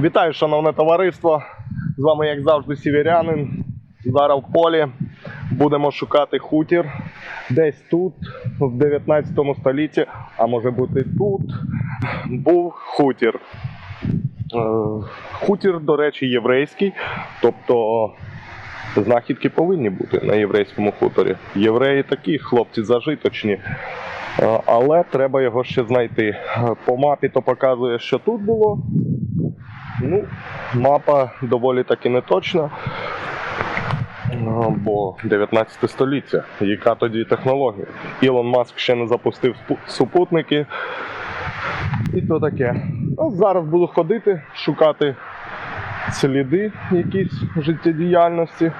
Вітаю, шановне товариство. З вами, як завжди, сіверянин. Зараз в полі будемо шукати хутір. Десь тут, в 19 столітті, а може бути тут, був хутір. Е, Хутір, до речі, єврейський, тобто знахідки повинні бути на єврейському хуторі. Євреї такі хлопці зажиточні. Е, Але треба його ще знайти. Е, По мапі то показує, що тут було. Ну, мапа доволі таки не точна. Е, Бо 19 століття. Яка тоді технологія? Ілон Маск ще не запустив супутники. І то таке. Ну, зараз буду ходити, шукати сліди якісь життєдіяльності.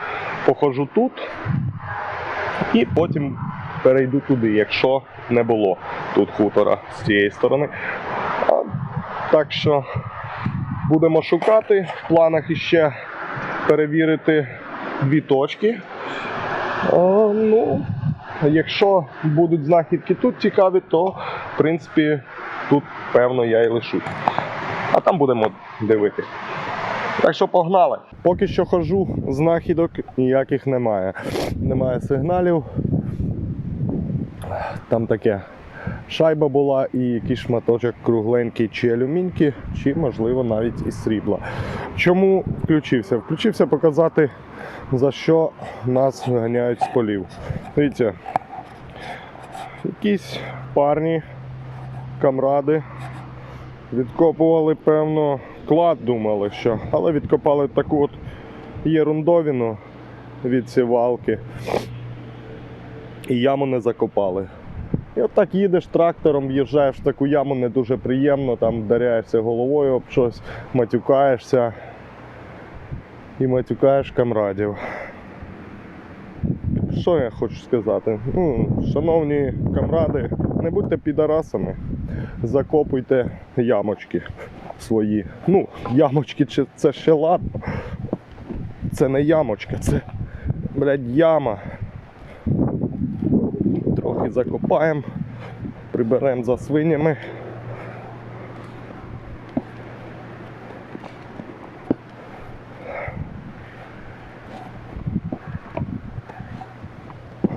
Походжу тут і потім перейду туди, якщо не було тут хутора з цієї сторони. А, так що будемо шукати. В планах іще перевірити дві точки. А, ну, якщо будуть знахідки тут цікаві, то в принципі тут певно я і лишусь. А там будемо дивитися. Так що погнали. Поки що хожу, знахідок ніяких немає. Немає сигналів. Там таке. Шайба була і якийсь шматочок кругленький чи алюміньки, чи, можливо, навіть із срібла. Чому включився? Включився показати, за що нас ганяють з полів. Дивіться, якісь парні, камради відкопували, певно, клад думали, що, але відкопали таку от єрундовину від сівалки і яму не закопали. І от так їдеш трактором, в'їжджаєш в таку яму не дуже приємно, там вдаряєшся головою об щось, матюкаєшся і матюкаєш камрадів. Що я хочу сказати? Ну, шановні камради, не будьте підарасами, закопуйте ямочки свої. Ну, ямочки чи- це ще ладно. Це не ямочка, це, блядь, яма. Трохи закопаємо, приберемо за свинями.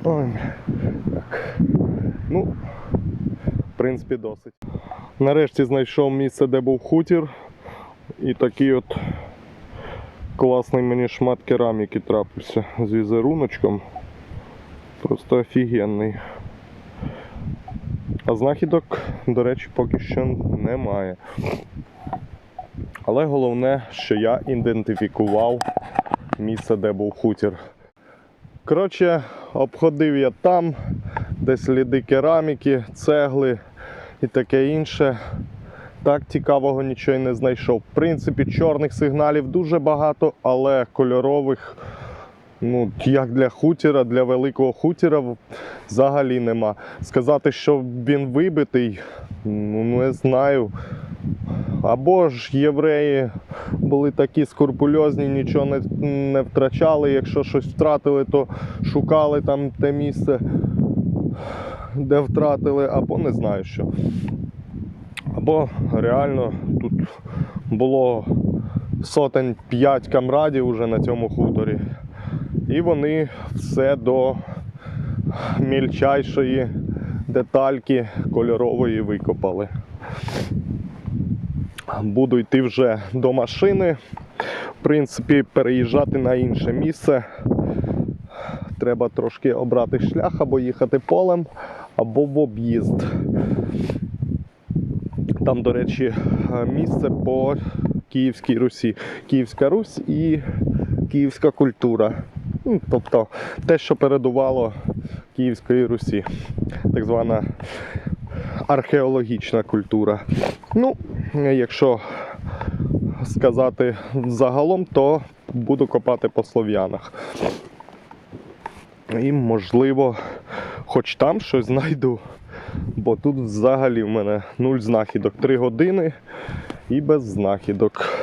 Ой, так. Ну, в принципі, досить. Нарешті знайшов місце, де був хутір. І такий от класний мені шмат кераміки трапився з візеруночком. Просто офігенний. А знахідок, до речі, поки що немає. Але головне, що я ідентифікував місце, де був хутір. Коротше, обходив я там, де сліди кераміки, цегли і таке інше. Так цікавого нічого й не знайшов. В принципі, чорних сигналів дуже багато, але кольорових, ну, як для хутіра, для великого хутіра взагалі нема. Сказати, що він вибитий, ну не знаю. Або ж євреї були такі скрупульозні, нічого не, не втрачали. Якщо щось втратили, то шукали там те місце, де втратили, або не знаю що. Або реально тут було сотень п'ять камрадів уже на цьому хуторі. І вони все до мільчайшої детальки кольорової викопали. Буду йти вже до машини. В принципі, переїжджати на інше місце. Треба трошки обрати шлях або їхати полем, або в об'їзд. Там, до речі, місце по Київській Русі. Київська Русь і київська культура. Ну, Тобто те, що передувало Київської Русі, так звана археологічна культура. Ну, якщо сказати загалом, то буду копати по слов'янах. І, можливо, хоч там щось знайду. Бо тут взагалі в мене нуль знахідок. Три години і без знахідок.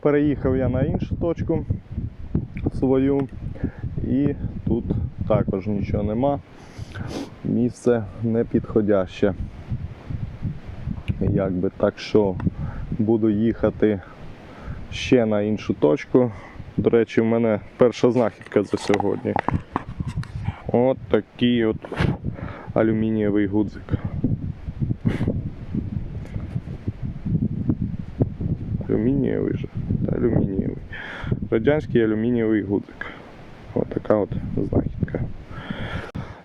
Переїхав я на іншу точку свою. І тут також нічого нема. Місце не підходяще. Якби так що буду їхати ще на іншу точку. До речі, в мене перша знахідка за сьогодні. От такий от алюмінієвий гудзик. Алюмінієвий же. Алюмінієвий. Радянський алюмінієвий гудзик. Ось така от знахідка.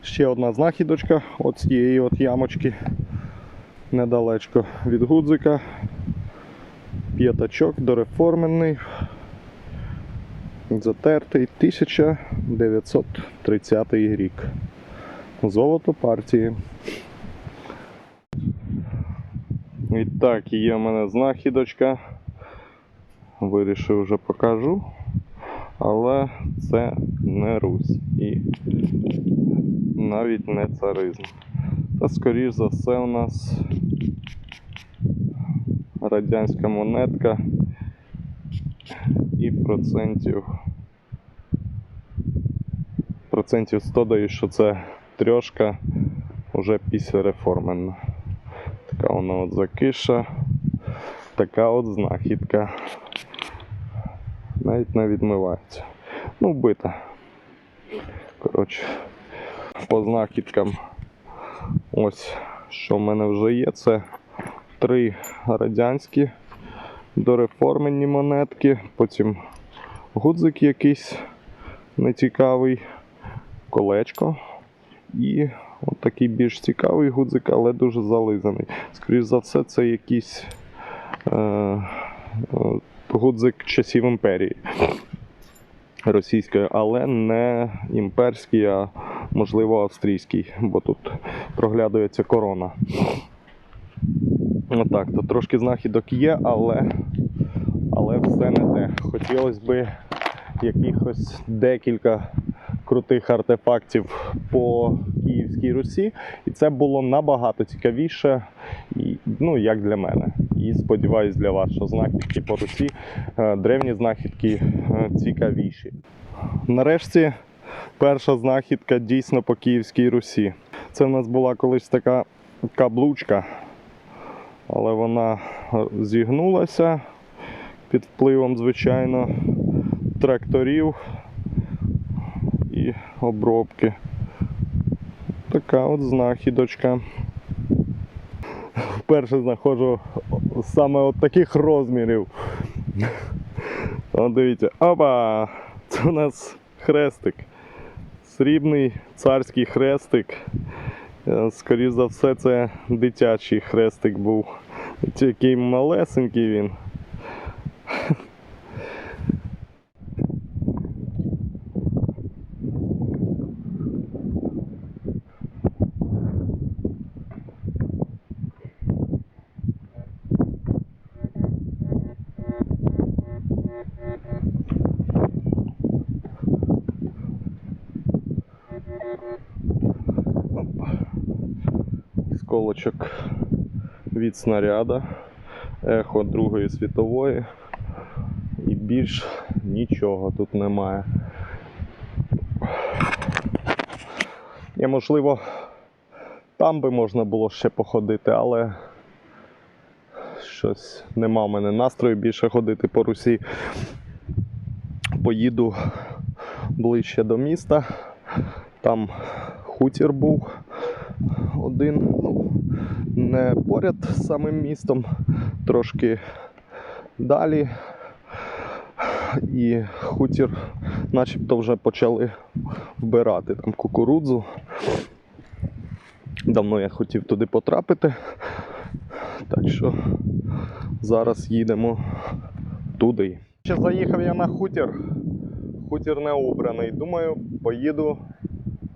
Ще одна знахідочка от цієї от ямочки. Недалечко від гудзика. П'ятачок дореформений. Затертий 1930 рік. Золото партії. І так, є в мене знахідочка. Вирішив вже покажу. Але це не Русь і навіть не царизм. Це, скоріш за все, у нас радянська монетка і процентів. Процентів 100 даю, що це трьошка вже після реформена. Така вона от закиша, така от знахідка. Навіть не відмивається. Ну, вбита. Коротше, по знахідкам. Ось що в мене вже є. Це три радянські дореформені монетки, потім гудзик якийсь нецікавий, колечко і от такий більш цікавий гудзик, але дуже зализаний. Скоріше за все, це якийсь е, е, гудзик часів імперії російської, але не імперський, а можливо австрійський, бо тут проглядується корона. Отак, то трошки знахідок є, але, але все не те. Хотілося б якихось декілька крутих артефактів по Київській Русі, і це було набагато цікавіше, ну, як для мене. І сподіваюсь для вас, що знахідки по Русі, е, древні знахідки е, цікавіші. Нарешті перша знахідка дійсно по Київській Русі. Це в нас була колись така каблучка, але вона е, зігнулася під впливом, звичайно, тракторів і обробки. Така от знахідочка. Вперше знаходжу саме от таких розмірів. От дивіться, опа! Це у нас хрестик. Срібний царський хрестик. Е, Скоріше за все, це дитячий хрестик був. Який малесенький він. Сколочок від снаряда, ехо Другої світової. І більш нічого тут немає. І, можливо, там би можна було ще походити, але щось нема в мене настрою більше ходити по Русі. Поїду ближче до міста. Там хутір був один, ну, не поряд з самим містом, трошки далі. І хутір начебто вже почали вбирати там кукурудзу. Давно я хотів туди потрапити. Так що зараз їдемо туди. Ще заїхав я на хутір. Хутір не убраний. Думаю, поїду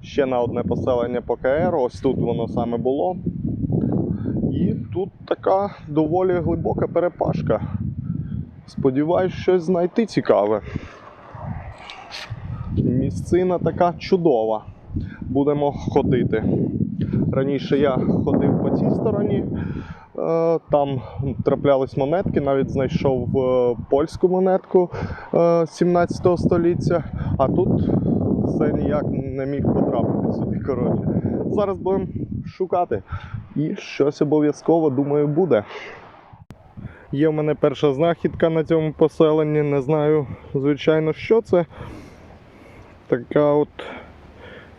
ще на одне поселення по КР. Ось тут воно саме було. Тут така доволі глибока перепашка. Сподіваюсь, щось знайти цікаве. Місцина така чудова. Будемо ходити. Раніше я ходив по цій стороні, е, там траплялись монетки, навіть знайшов е, польську монетку е, 17 століття, а тут все ніяк не міг потрапити сюди. Коротше. Зараз будемо шукати. І щось обов'язково, думаю, буде. Є в мене перша знахідка на цьому поселенні. Не знаю, звичайно, що це. Така от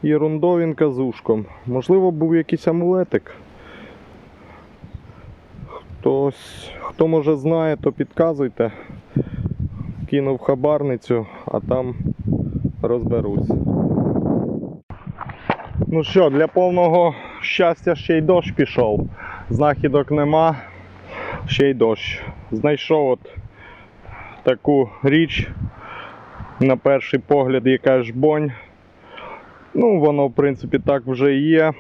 ерундовинка з ушком. Можливо, був якийсь амулетик. Хтось, хто може знає, то підказуйте. Кинув хабарницю, а там розберусь. Ну що, для повного щастя ще й дощ пішов. Знахідок нема, ще й дощ. Знайшов от таку річ. На перший погляд яка ж бонь. Ну, воно, в принципі, так вже і є.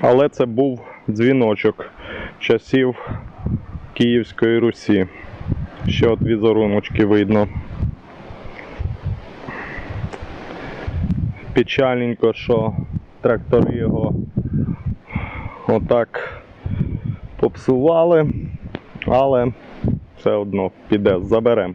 Але це був дзвіночок часів Київської Русі. Ще от візеруночки видно. Печальненько, що трактори його отак попсували, але все одно піде, заберемо.